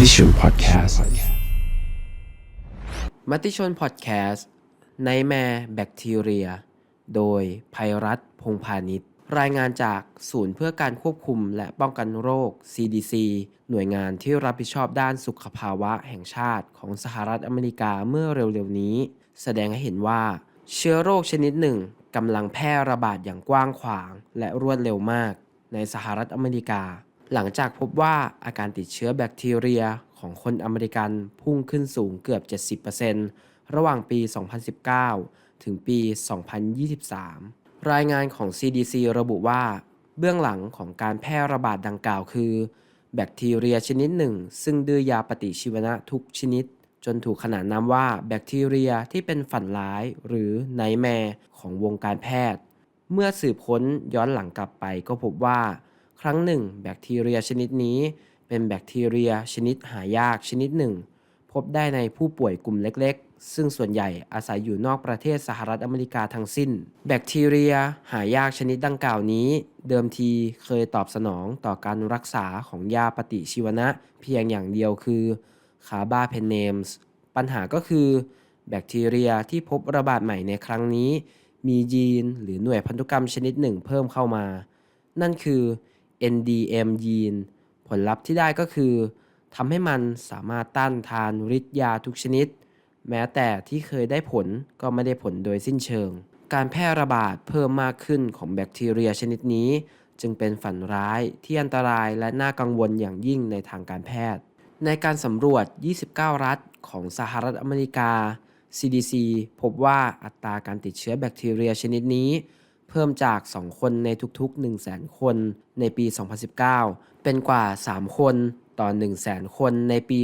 มติชนพอดแคสต์มติชนพอดแคสต์ในแมแบคทีเรีย โดยภัยรัฐพงพาณิชย์รายงานจากศูนย์เพื่อการควบคุมและป้องกันโรค CDC หน่วยงานที่รับผิดชอบด้านสุขภาวะแห่งชาติของสหรัฐอเมริกาเมื่อเร็วๆนี้ แสดงให้เห็นว่า เชื้อโรคชนิดหนึ่งกำลังแพร่ระบาดอย่างกว้างขวาง และรวดเร็วมาก ในสหรัฐอเมริกา หลังจากพบว่าอาการติดเชื้อแบคทีเรียของคนอเมริกันพุ่งขึ้นสูงเกือบ 70%ระหว่างปี 2019 ถึงปี 2023 รายงานของ CDC ระบุว่า เบื้องหลังของการแพร่ระบาดดังกล่าวคือ แบคทีเรียชนิดหนึ่ง ซึ่งดื้อยาปฏิชีวนะทุกชนิด จนถูกขนานนามว่าแบคทีเรียที่เป็นฝันร้ายหรือไนแมร์ของวงการแพทย์ เมื่อสืบค้นย้อนหลังกลับไปก็พบว่า ครั้งหนึ่ง แบคทีเรียชนิดนี้ เป็นแบคทีเรียชนิดหายากชนิดหนึ่ง พบได้ในผู้ป่วยกลุ่มเล็กๆ ซึ่งส่วนใหญ่อาศัยอยู่นอกประเทศสหรัฐอเมริกาทั้งสิ้น แบคทีเรียหายากชนิดดังกล่าวนี้ เดิมทีเคยตอบสนองต่อการรักษาของยาปฏิชีวนะ เพียงอย่างเดียวคือคาบาเพนเนมส์ปัญหาก็คือแบคทีเรียที่พบระบาดใหม่ในครั้งนี้ มียีนหรือหน่วยพันธุกรรมชนิดหนึ่งเพิ่มเข้ามา นั่นคือ NDM ยีน ผลลัพธ์ที่ได้ก็คือทำให้มันสามารถต้านทานฤทธิ์ยาทุกชนิด แม้แต่ที่เคยได้ผลก็ไม่ได้ผลโดยสิ้นเชิง การแพร่ระบาดเพิ่มมากขึ้นของแบคทีเรียชนิดนี้ จึงเป็นฝันร้ายที่อันตรายและน่ากังวลอย่างยิ่งในทางการแพทย์ ในการสำรวจ 29 รัฐของสหรัฐอเมริกา CDC พบว่าอัตราการติดเชื้อแบคทีเรียชนิดนี้ เพิ่มจาก 2 คนในทุกๆ 100,000 คนในปี 2019 เป็นกว่า 3 คนต่อ 100,000 คนในปี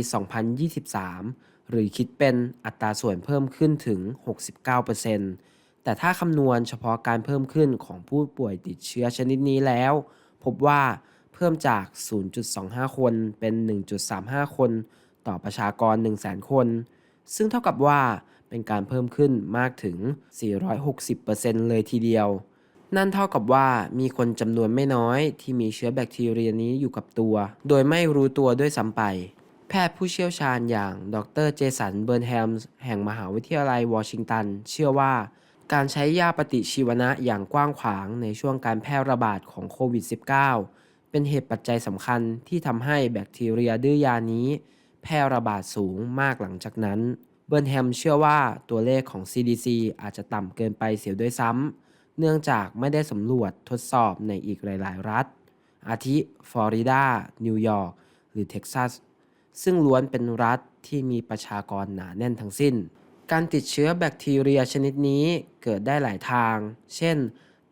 2023 หรือคิดเป็นอัตราส่วนเพิ่มขึ้นถึง 69%แต่ถ้าคำนวณเฉพาะการเพิ่มขึ้นของผู้ป่วยติดเชื้อชนิดนี้แล้ว พบว่าเพิ่มจาก 0.25 คนเป็น 1.35 คนต่อประชากร 100,000 คน ซึ่งเท่ากับว่าเป็นการเพิ่มขึ้นมากถึง 460%เลยทีเดียว นั่นเท่ากับว่ามีคนจำนวนไม่น้อยที่มีเชื้อแบคทีเรียนี้อยู่กับตัว โดยไม่รู้ตัวด้วยซ้ำไป แพทย์ผู้เชี่ยวชาญอย่าง ดรเจสัน เบิร์นแฮมส์แห่งมหาวิทยาลัยวอชิงตัน เชื่อว่าการใช้ยาปฏิชีวนะอย่างกว้างขวางในช่วงการแพร่ระบาดของโควิด -19 เป็นเหตุปัจจัยสำคัญที่ทำให้แบคทีเรียดื้อยานี้ แพร่ระบาดสูงมากหลังจากนั้น เบิร์นแฮมเชื่อว่าตัวเลขของ CDC อาจจะต่ำเกินไปเสียด้วยซ้ำ เนื่องจากไม่ได้สำรวจทดสอบในอีกหลาย ๆ รัฐ อาทิ ฟลอริดา นิวยอร์ก หรือเท็กซัส ซึ่งล้วนเป็นรัฐที่มีประชากรหนาแน่นทั้งสิ้น การติดเชื้อแบคทีเรียชนิดนี้เกิดได้หลายทาง เช่น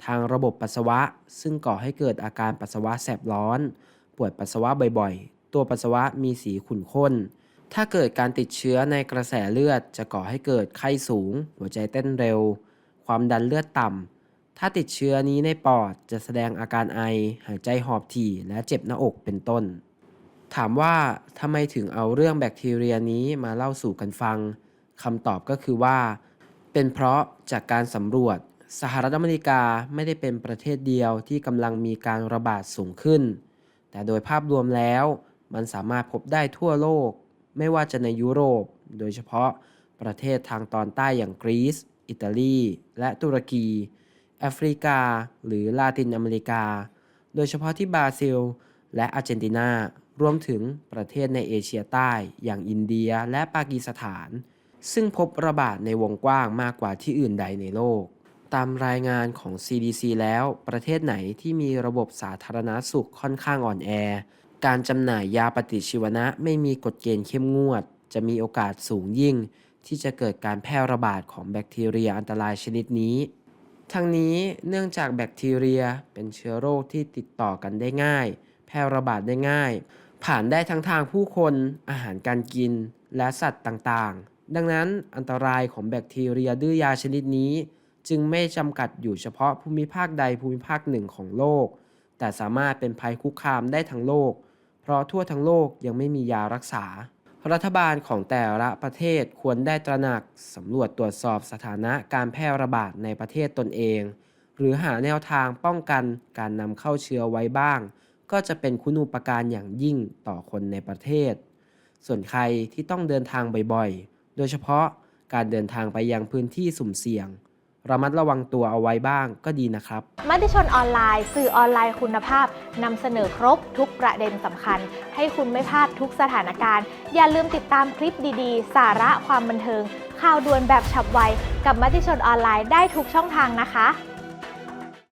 ทางระบบปัสสาวะ ซึ่งก่อให้เกิดอาการปัสสาวะแสบร้อน ปวดปัสสาวะบ่อยๆ ตัวปัสสาวะมีสีขุ่นข้น ถ้าเกิดการติดเชื้อในกระแสเลือดจะก่อให้เกิดไข้สูง หัวใจเต้นเร็ว ความดันเลือดต่ำ ถ้าติดเชื้อนี้ในปอดจะแสดงอาการไอ หายใจหอบถี่ และเจ็บหน้าอกเป็นต้น ถามว่าทำไมถึงเอาเรื่องแบคทีเรียนี้มาเล่าสู่กันฟังคำตอบก็คือว่า เป็นเพราะจากการสำรวจ สหรัฐอเมริกาไม่ได้เป็นประเทศเดียวที่กำลังมีการระบาดสูงขึ้น แต่โดยภาพรวมแล้ว มันสามารถพบได้ทั่วโลก ไม่ว่าจะในยุโรป โดยเฉพาะประเทศทางตอนใต้อย่างกรีซ อิตาลี และตุรกี แอฟริกา หรือลาตินอเมริกา โดยเฉพาะที่บราซิล และอาร์เจนตินา รวมถึงประเทศในเอเชียใต้ อย่างอินเดียและปากีสถาน ซึ่งพบระบาดในวงกว้างมากกว่าที่อื่นใดในโลก ตามรายงานของ CDC แล้ว ประเทศไหนที่มีระบบสาธารณาสุขค่อนข้างอ่อนแอ การจำหน่ายยาปฏิชีวนะไม่มีกฎเกณฑ์เข้มงวด จะมีโอกาสสูงยิ่ง ที่จะเกิดการแพร่ระบาดของแบคทีเรียอันตรายชนิดนี้ ทั้งนี้เนื่องจากแบคทีเรียเป็นเชื้อโรคที่ติดต่อกันได้ง่าย แพร่ระบาดได้ง่าย ผ่านได้ทั้งทางผู้คน อาหารการกิน และสัตว์ต่างๆ ดังนั้นอันตรายของแบคทีเรียดื้อยาชนิดนี้ จึงไม่จำกัดอยู่เฉพาะภูมิภาคใดภูมิภาคหนึ่งของโลก แต่สามารถเป็นภัยคุกคามได้ทั้งโลก เพราะทั่วทั้งโลกยังไม่มียารักษา รัฐบาลของแต่ละประเทศควรได้ตระหนักสำรวจตรวจสอบสถานะการแพร่ระบาดในประเทศตนเอง หรือหาแนวทางป้องกันการนำเข้าเชื้อไว้บ้าง ก็จะเป็นคุณูปการอย่างยิ่งต่อคนในประเทศ ส่วนใครที่ต้องเดินทางบ่อยๆ โดยเฉพาะการเดินทางไปยังพื้นที่สุ่มเสี่ยง ระมัดระวังตัวเอาไว้บ้างก็ดีนะครับ มติชนออนไลน์ สื่อออนไลน์คุณภาพนำเสนอครบทุกประเด็นสำคัญ ให้คุณไม่พลาดทุกสถานการณ์ อย่าลืมติดตามคลิปดีๆ สาระความบันเทิง ข่าวด่วนแบบฉับไว กับมติชนออนไลน์ได้ทุกช่องทางนะคะ